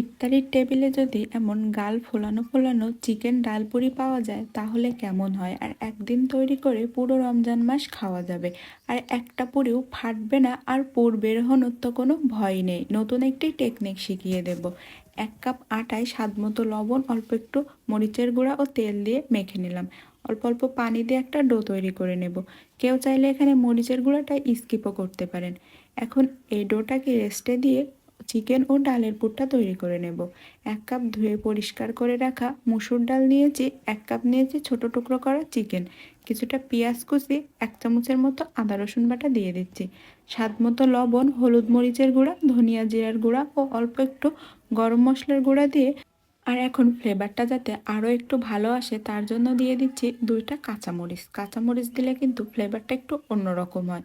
ইফতারির টেবিলে যদি এমন গাল ফোলানো ফোলানো চিকেন ডাল পুরি পাওয়া যায়, তাহলে কেমন হয়? আর একদিন তৈরি করে পুরো রমজান মাস খাওয়া যাবে। আর একটা পুরিও ফাটবে না, আর পুর বের হনোর তো কোনো ভয় নেই। নতুন একটি টেকনিক শিখিয়ে দেব। এক কাপ আটায় স্বাদ মতো লবণ, অল্প একটু মরিচের গুঁড়া ও তেল দিয়ে মেখে নিলাম। অল্প অল্প পানি দিয়ে একটা ডো তৈরি করে নেব। কেউ চাইলে এখানে মরিচের গুঁড়াটা স্কিপও করতে পারেন। এখন এই ডোটাকে রেস্টে দিয়ে চিকেন ও ডালের পুরটা তৈরি করে নেব। এক কাপ ধুয়ে পরিষ্কার করে রাখা মুসুর ডাল নিয়েছি, এক কাপ নিয়েছি ছোট টুকরো করা চিকেন। কিছুটা পেঁয়াজ কুচি, এক চামচের মতো আদা রসুন বাটা দিয়ে দিচ্ছি। স্বাদ মতো লবণ, হলুদ মরিচের গুঁড়া, ধনিয়া জিরার গুঁড়া ও অল্প একটু গরম মশলার গুঁড়া দিয়ে আর এখন ফ্লেভারটা যাতে আরও একটু ভালো আসে তার জন্য দিয়ে দিচ্ছি দুইটা কাঁচামরিচ। কাঁচামরিচ দিলে কিন্তু ফ্লেভারটা একটু অন্যরকম হয়।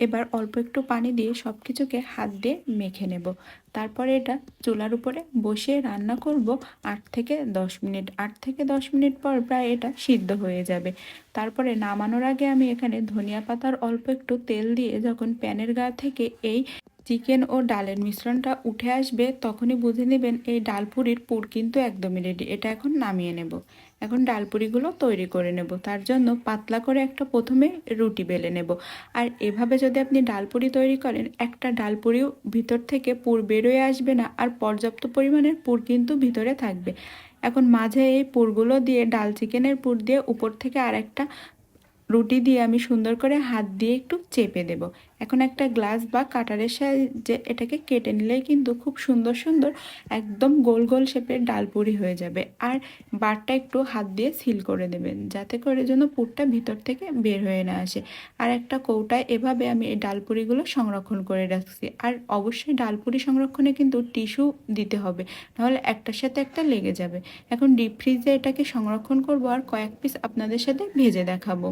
এবার অল্প একটু পানি দিয়ে সব কিছুকে হাত দিয়ে মেখে নেব। তারপরে এটা চুলার উপরে বসিয়ে রান্না করব আট থেকে দশ মিনিট। আট থেকে দশ মিনিট পর প্রায় এটা সিদ্ধ হয়ে যাবে। তারপরে নামানোর আগে আমি এখানে ধনিয়া পাতার অল্প একটু তেল দিয়ে যখন প্যানের গা থেকে এই চিকেন ও ডালের মিশ্রণটা উঠে আসবে, তখনই বুঝে নেবেন এই ডালপুরির পুর কিন্তু একদমই রেডি এটা এখন নামিয়ে নেব। এখন ডালপুরিগুলো তৈরি করে নেব। তার জন্য পাতলা করে একটা প্রথমে রুটি বেলে নেব। আর এভাবে যদি আপনি ডালপুরি তৈরি করেন, একটা ডালপুরিও ভিতর থেকে পুর বেরোয় আসবে না আর পর্যাপ্ত পরিমাণের পুর কিন্তু ভিতরে থাকবে। এখন মাঝে এই পুরগুলো দিয়ে, ডাল চিকেনের পুর দিয়ে উপর থেকে আরেকটা রুটি দিয়ে আমি সুন্দর করে হাত দিয়ে একটু চেপে দেব। এখন একটা গ্লাস বা কাটারের সাহায্যে এটাকে কেটে নিলেই কিন্তু খুব সুন্দর সুন্দর একদম গোল গোল শেপের ডালপুরি হয়ে যাবে। আর বারটা একটু হাত দিয়ে সিল করে দেবেন, যাতে করে যেন পুরটা ভিতর থেকে বের হয়ে না আসে। আর একটা কৌটায় এভাবে আমি এই ডালপুরিগুলো সংরক্ষণ করে রাখছি। আর অবশ্যই ডালপুরি সংরক্ষণে কিন্তু টিস্যু দিতে হবে, নাহলে একটার সাথে একটা লেগে যাবে। এখন ডিপ ফ্রিজে এটাকে সংরক্ষণ করব আর কয়েক পিস আপনাদের সাথে ভেজে দেখাবো।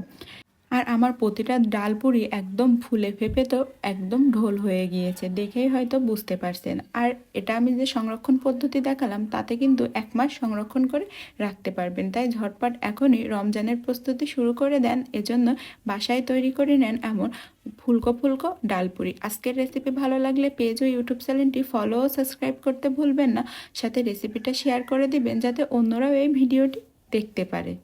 আর আমার প্রতিটা ডাল পুরি একদম ফুলে ফেপে তো একদম ঢোল হয়ে গিয়েছে। দেখেই হয়তো বুঝতে পারছেন। আর এটা আমি যে সংরক্ষণ পদ্ধতি দেখালাম, তাতে কিন্তু এক মাস সংরক্ষণ করে রাখতে পারবেন। তাই ঝটপট এখনই রমজানের প্রস্তুতি শুরু করে দেন। এজন্য বাসায় তৈরি করে নেন এমন ফুলকো ফুলকো ডালপুরি। আজকের রেসিপি ভালো লাগলে পেজ ও ইউটিউব চ্যানেলটি ফলো ও সাবস্ক্রাইব করতে ভুলবেন না। সাথে রেসিপিটা শেয়ার করে দিবেন, যাতে অন্যরাও এই ভিডিওটি দেখতে পারে।